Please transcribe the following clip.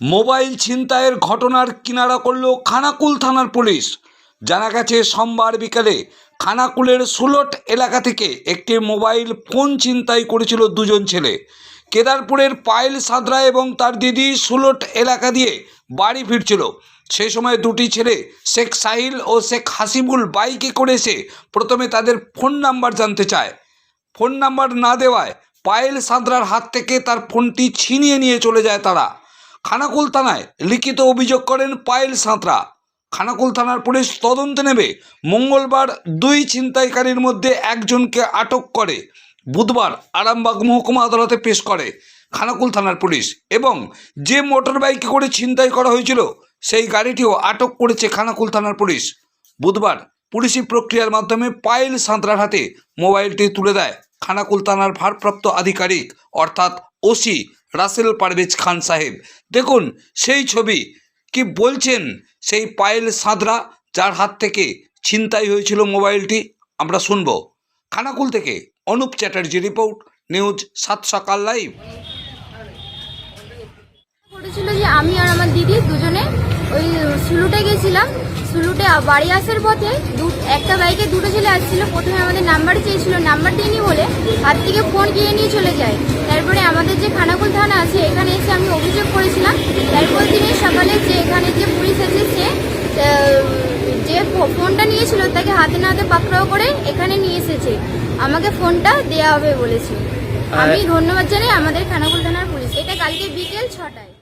Mobile ছিনতাইয়ের ঘটনার কিনারা করল খানাকুল থানার পুলিশ। জানা গেছে, সোমবার বিকালে খানাকুলের সুলট এলাকা থেকে একটি মোবাইল ফোন ছিনতাই করেছিল দুজন ছেলে। কেদারপুরের পায়েল সাদরা এবং তার দিদি সুলট এলাকা দিয়ে বাড়ি ফিরছিল। সেই সময় দুটি ছেলে, শেখ সাহিল ও শেখ হাসিবুল, বাইকে করে এসে প্রথমে তাদের ফোন নাম্বার জানতে চায়। ফোন নাম্বার না দেওয়ায় পায়েল সাঁতরার হাত থেকে তার ফোনটি ছিনিয়ে নিয়ে চলে যায় তারা। খানাকুল থানায় লিখিত অভিযোগ করেন পায়েল সাঁতরা। খানাকুল থানার পুলিশ তদন্তে নেবে। মঙ্গলবার দুই ছিনতাইকারীর মধ্যে একজনকে আটক করে। বুধবার আরামবাগ মহকুমা আদালতে পেশ করে খানাকুল থানার পুলিশ এবং যে মোটর বাইকে করে ছিনতাই করা হয়েছিল, সেই গাড়িটিও আটক করেছে খানাকুল থানার পুলিশ। বুধবার পুলিশি প্রক্রিয়ার মাধ্যমে পায়েল সাঁতরার হাতে মোবাইলটি তুলে দেয় খানাকুল থানার ভারপ্রাপ্ত আধিকারিক, অর্থাৎ ওসি রাসেল পারভেজ খান সাহেব। দেখুন, সেই ছবি কি বলছেন সেই পায়েল সাঁতরা যার হাত থেকে ছিনতাই হয়েছিল মোবাইলটি? আমরা শুনব। খানাকুল থেকে অনুপ চ্যাটার্জি রিপোর্ট, নিউজ সাত সকাল লাইভ। করেছিল যে আমি আর আমার দিদি দুজনে ওই সুলুটে গেছিলাম। সুলুটে বাড়ি আসার পথে দু, একটা বাইকে দুটো ছেলে আসছিল। প্রথমে আমাদের নাম্বার চেয়েছিল, নাম্বার দিইনি বলে হাত থেকে ফোন কিনে নিয়ে চলে যায় তারপরে আমাদের যে খানাকুল থানা আছে এখানে এসে আমি অভিযোগ করেছিলাম তারপর দিনে সকালে যে এখানে যে পুলিশ এসেছে যে ফোনটা নিয়েছিল তাকে হাতে না হাতে পাকড়াও করে এখানে নিয়ে এসেছে। আমাকে ফোনটা দেওয়া হবে বলেছে। আমি ধন্যবাদ জানাই আমাদের খানাকুল থানার পুলিশ এটা কালকে বিকেল ছটায়।